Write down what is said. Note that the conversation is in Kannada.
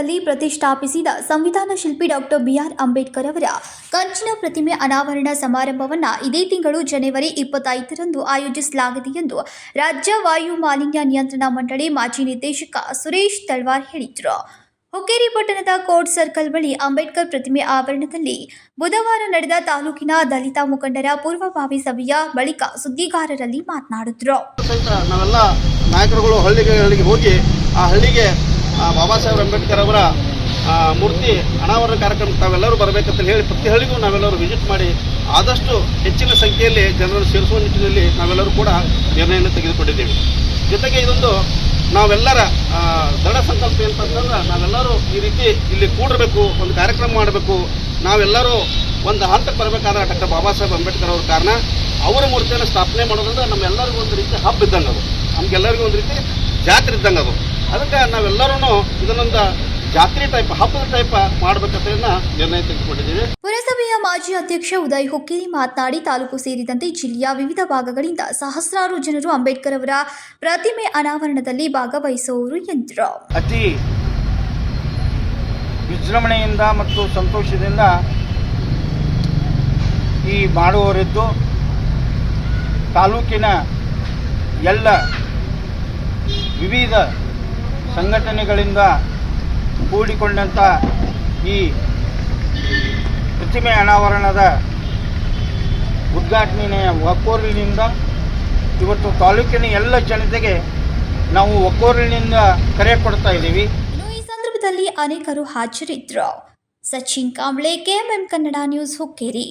ಪ್ರತಿಷ್ಠಾಪಿಸಿದ ಸಂವಿಧಾನ ಶಿಲ್ಪಿ ಡಾಕ್ಟರ್ ಬಿಆರ್ ಅಂಬೇಡ್ಕರ್ ಅವರ ಕಂಚಿನ ಪ್ರತಿಮೆ ಅನಾವರಣ ಸಮಾರಂಭವನ್ನು ಇದೇ ತಿಂಗಳು ಜನವರಿ ಇಪ್ಪತ್ತೈದರಂದು ಆಯೋಜಿಸಲಾಗಿದೆ ಎಂದು ರಾಜ್ಯ ವಾಯು ಮಾಲಿನ್ಯ ನಿಯಂತ್ರಣ ಮಂಡಳಿ ಮಾಜಿ ನಿರ್ದೇಶಕ ಸುರೇಶ್ ತಳ್ವಾರ್ ಹೇಳಿದರು. ಹುಕ್ಕೇರಿ ಪಟ್ಟಣದ ಕೋರ್ಟ್ ಸರ್ಕಲ್ ಬಳಿ ಅಂಬೇಡ್ಕರ್ ಪ್ರತಿಮೆ ಆವರಣದಲ್ಲಿ ಬುಧವಾರ ನಡೆದ ತಾಲೂಕಿನ ದಲಿತ ಮುಖಂಡರ ಪೂರ್ವಭಾವಿ ಸಭೆಯ ಬಳಿಕ ಸುದ್ದಿಗಾರರಲ್ಲಿ ಮಾತನಾಡಿದ್ರು. ನಾವೆಲ್ಲ ನಾಯಕರುಗಳು ಹೋಗಿ ಆ ಹಳ್ಳಿಗೆ ಬಾಬಾ ಸಾಹೇಬ್ ಅಂಬೇಡ್ಕರ್ ಅವರ ಆ, ಮೂರ್ತಿ ಅನಾವರಣ ಕಾರ್ಯಕ್ರಮಕ್ಕೆ ತಾವೆಲ್ಲರೂ ಬರಬೇಕಂತ ಹೇಳಿ ಪ್ರತಿ ಹಳ್ಳಿಗೂ ನಾವೆಲ್ಲರೂ ವಿಸಿಟ್ ಮಾಡಿ ಆದಷ್ಟು ಹೆಚ್ಚಿನ ಸಂಖ್ಯೆಯಲ್ಲಿ ಜನರನ್ನು ಸೇರಿಸುವ ನಿಟ್ಟಿನಲ್ಲಿ ನಾವೆಲ್ಲರೂ ಕೂಡ ನಿರ್ಣಯವನ್ನು ತೆಗೆದುಕೊಂಡಿದ್ದೇವೆ. ಜೊತೆಗೆ ಇದೊಂದು ನಾವೆಲ್ಲರ ಆ, ದೃಢ ಸಂಕಲ್ಪ ಏನಂತಂದ್ರೆ ನಾವೆಲ್ಲರೂ ಈ ರೀತಿ ಇಲ್ಲಿ ಕೂಡಿರಬೇಕು ಒಂದು ಕಾರ್ಯಕ್ರಮ ಮಾಡಬೇಕು. ನಾವೆಲ್ಲರೂ ಒಂದು ಹಂತಕ್ಕೆ ಬರಬೇಕಾದ್ರೆ ಡಾಕ್ಟರ್ ಬಾಬಾ ಸಾಹೇಬ್ ಅಂಬೇಡ್ಕರ್ ಅವ್ರ ಕಾರಣ ಅವರ ಮೂರ್ತಿಯನ್ನು ಸ್ಥಾಪನೆ ಮಾಡೋದ್ರಿಂದ ನಮ್ಮೆಲ್ಲರಿಗೂ ಒಂದು ರೀತಿ ಹಬ್ಬ ಇದ್ದಂಗೆ ಅದು. ನಮ್ಗೆಲ್ಲರಿಗೂ ಒಂದು ರೀತಿ ಜಾತ್ರೆ ಇದ್ದಂಗೆ ಅದು. ಅದಕ್ಕೆ ನಾವೆಲ್ಲರೂ ಇದನ್ನೊಂದು ಜಾತ್ರೆ ಟೈಪ್ ಹಬ್ಬದ ಟೈಪ್ ಮಾಡಬೇಕಂತ ನಿರ್ಣಯ ತೆಗೆದುಕೊಂಡಿದ್ದೀವಿ. ಪುರಸಭೆಯ ಮಾಜಿ ಅಧ್ಯಕ್ಷ ಉದಯ್ ಹುಕ್ಕೇರಿ ಮಾತನಾಡಿ ತಾಲೂಕು ಸೇರಿದಂತೆ ಜಿಲ್ಲೆಯ ವಿವಿಧ ಭಾಗಗಳಿಂದ ಸಹಸ್ರಾರು ಜನರು ಅಂಬೇಡ್ಕರ್ ಅವರ ಪ್ರತಿಮೆ ಅನಾವರಣದಲ್ಲಿ ಭಾಗವಹಿಸುವವರು ಎಂದರು. ಅತಿ ವಿಜೃಂಭಣೆಯಿಂದ ಮತ್ತು ಸಂತೋಷದಿಂದ ಈ ಮಾಡುವವರಿದ್ದು ತಾಲೂಕಿನ ಎಲ್ಲ ವಿವಿಧ ಸಂಘಟನೆಗಳಿಂದ ಕೂಡಿಕೊಂಡಂಥ ಈ ಪ್ರತಿಮೆ ಅನಾವರಣದ ಉದ್ಘಾಟನೆಯ ಒಕ್ಕೋರಿನಿಂದ ಇವತ್ತು ತಾಲೂಕಿನ ಎಲ್ಲ ಜನತೆಗೆ ನಾವು ಒಕ್ಕೋರಿನಿಂದ ಕರೆ ಕೊಡ್ತಾ ಇದ್ದೀವಿ. ಈ ಸಂದರ್ಭದಲ್ಲಿ ಅನೇಕರು ಹಾಜರಿದ್ರು. Sachin Kamble, KMM Kannada news Hukkeri.